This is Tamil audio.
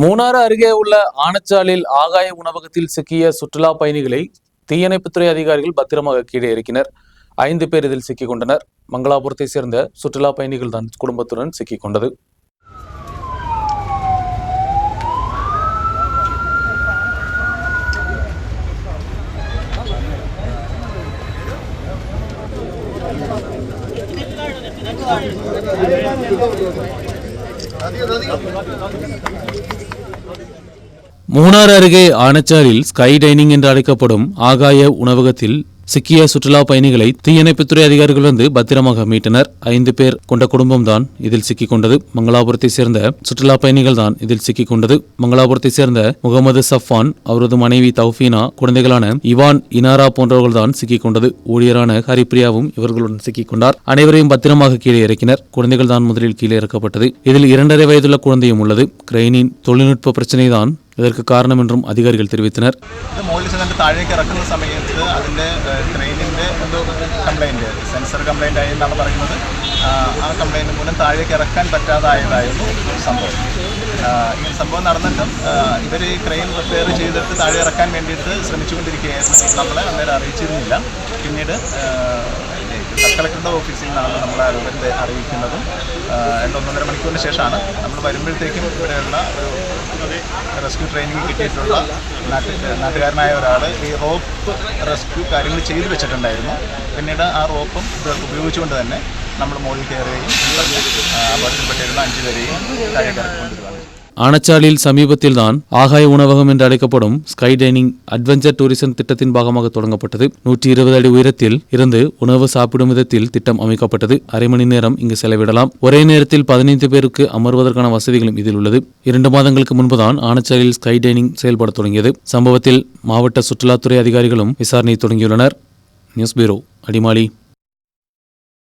மூணாறு அருகே உள்ள ஆனச்சாலில் ஆகாய உணவகத்தில் சிக்கிய சுற்றுலா பயணிகளை தீயணைப்புத்துறை அதிகாரிகள் பத்திரமாக கீழே இறக்கினர். ஐந்து பேர் இதில் சிக்கிக் கொண்டனர். மங்களாபுரத்தை சேர்ந்த சுற்றுலா பயணிகள் தான் குடும்பத்துடன் சிக்கிக் கொண்டது. மூணார் அருகே ஆனச்சாரில் ஸ்கை டைனிங் என்று அழைக்கப்படும் ஆகாய உணவகத்தில் சிக்கிய சுற்றுலா பயணிகளை தீயணைப்புத்துறை அதிகாரிகள் வந்து பத்திரமாக மீட்டனர். ஐந்து பேர் கொண்ட குடும்பம்தான் இதில் சிக்கிக் கொண்டது. மங்களாபுரத்தை சேர்ந்த சுற்றுலா பயணிகள் தான் இதில் சிக்கிக் கொண்டது. மங்களாபுரத்தை சேர்ந்த முகமது சஃபான் அவரது மனைவி தௌஃபீனா குழந்தைகளான இவான் இனாரா போன்றவர்கள் தான் சிக்கிக் கொண்டது. ஊழியரான ஹரிப்ரியாவும் இவர்களுடன் சிக்கிக் கொண்டார். அனைவரையும் பத்திரமாக கீழே இறக்கினர். குழந்தைகள் தான் முதலில் கீழே இறக்கப்பட்டது. இதில் இரண்டரை வயதுள்ள குழந்தையும் உள்ளது. கிரெயினின் தொழில்நுட்ப பிரச்சனை தான் இதற்கு காரணம் என்றும் அதிகாரிகள் தெரிவித்தனர் ഇത് മുകളിൽ ചെന്നിട്ട് താഴേക്ക് ഇറക്കുന്ന സമയത്ത് അതിൻ്റെ ട്രെയിനിൻ്റെ എന്തോ കംപ്ലൈൻറ്റ് സെൻസർ കംപ്ലൈൻ്റ് ആയി എന്നാണ് പറയുന്നത് ആ, ആ കംപ്ലൈൻറ്റ് മൂലം താഴേക്ക് ഇറക്കാൻ പറ്റാതായതായിരുന്നു സംഭവം ആ, ഈ സംഭവം നടന്നിട്ടും ഇവർ ഈ ക്രെയിൻ റിപ്പയർ ചെയ്തിട്ട് താഴെ ഇറക്കാൻ വേണ്ടിയിട്ട് ശ്രമിച്ചുകൊണ്ടിരിക്കുകയായിരുന്നു നമ്മളെ അന്നേരം അറിയിച്ചിരുന്നില്ല പിന്നീട് ആ, സബ് കളക്ടറുടെ ഓഫീസിൽ നിന്നാണ് നമ്മളെ വിവരത്തെ അറിയിക്കുന്നത്. രണ്ട് ഒന്നൊന്നര മണിക്കൂറിന് ശേഷമാണ് നമ്മൾ വരുമ്പോഴത്തേക്കും ഇവിടെയുള്ള ഒരു റെസ്ക്യൂ ട്രെയിനിങ് കിട്ടിയിട്ടുള്ള നാട്ടുകാരനായ ഒരാൾ ഈ റോപ്പ് റെസ്ക്യൂ കാര്യങ്ങൾ ചെയ്തു വെച്ചിട്ടുണ്ടായിരുന്നു. പിന്നീട് ആ റോപ്പും ഉപയോഗിച്ചുകൊണ്ട് തന്നെ നമ്മൾ മുകളിൽ കയറുകയും അപകടത്തിൽപ്പെട്ടിരുന്ന അഞ്ചു പേരെയും താഴെ ഇറക്കിക്കൊണ്ടിരുന്നു ஆனச்சாலில் சமீபத்தில்தான் ஆகாய உணவகம் என்று அழைக்கப்படும் ஸ்கை டைனிங் அட்வென்ச்சர் டூரிசம் திட்டத்தின் பாகமாக தொடங்கப்பட்டது. நூற்றி இருபது அடி உயரத்தில் இருந்து உணவு சாப்பிடும் விதத்தில் திட்டம் அமைக்கப்பட்டது. அரை மணி நேரம் இங்கு செலவிடலாம். ஒரே நேரத்தில் பதினைந்து பேருக்கு அமர்வதற்கான வசதிகளும் இதில் உள்ளது. இரண்டு மாதங்களுக்கு முன்புதான் ஆனச்சாலில் ஸ்கை டைனிங் செயல்பட தொடங்கியது. சம்பவத்தில் மாவட்ட சுற்றுலாத்துறை அதிகாரிகளும் விசாரணை தொடங்கியுள்ளனர். News bureau Adimali.